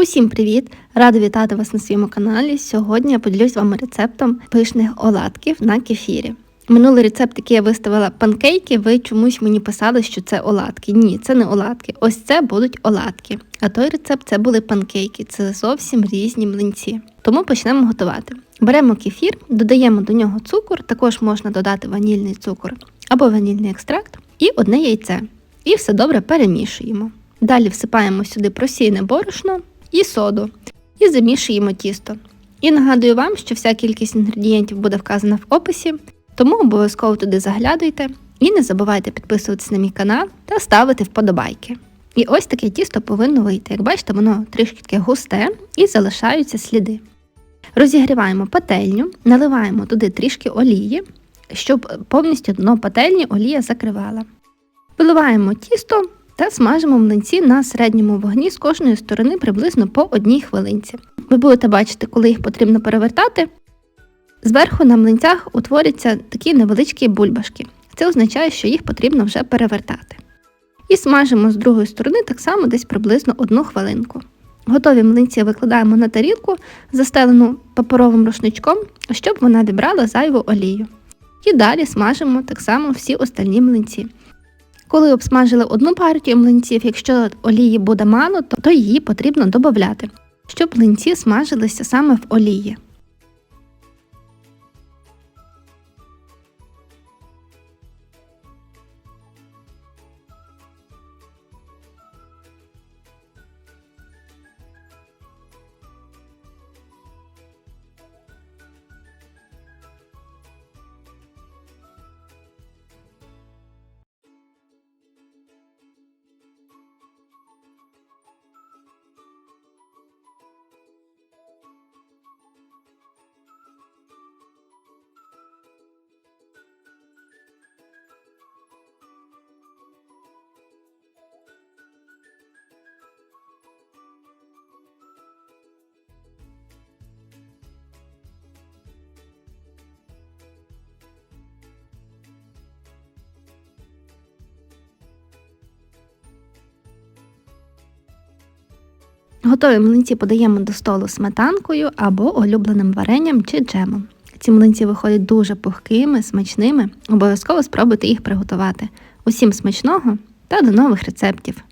Усім привіт! Рада вітати вас на своєму каналі. Сьогодні я поділюсь з вами рецептом пишних оладків на кефірі. Минулий рецепт, який я виставила панкейки, ви чомусь мені писали, що це оладки. Ні, це не оладки. Ось це будуть оладки. А той рецепт це були панкейки. Це зовсім різні млинці. Тому почнемо готувати. Беремо кефір, додаємо до нього цукор, також можна додати ванільний цукор або ванільний екстракт, і одне яйце. І все добре перемішуємо. Далі всипаємо сюди просійне борошно і соду, і замішуємо тісто. І нагадую вам, що вся кількість інгредієнтів буде вказана в описі, тому обов'язково туди заглядуйте і не забувайте підписуватися на мій канал та ставити вподобайки. І ось таке тісто повинно вийти. Як бачите, воно трішки таке густе і залишаються сліди. Розігріваємо пательню, наливаємо туди трішки олії, щоб повністю дно пательні олія закривала. Виливаємо тісто та смажимо млинці на середньому вогні з кожної сторони приблизно по одній хвилинці. Ви будете бачити, коли їх потрібно перевертати. Зверху на млинцях утворяться такі невеличкі бульбашки. Це означає, що їх потрібно вже перевертати. І смажимо з другої сторони так само десь приблизно одну хвилинку. Готові млинці викладаємо на тарілку, застелену паперовим рушничком, щоб вона вібрала зайву олію. І далі смажимо так само всі остальні млинці. Коли обсмажили одну партію млинців, якщо олії буде мало, то, її потрібно додати, щоб млинці смажилися саме в олії. Готові млинці подаємо до столу сметанкою або улюбленим варенням чи джемом. Ці млинці виходять дуже пухкими, смачними. Обов'язково спробуйте їх приготувати. Усім смачного та до нових рецептів!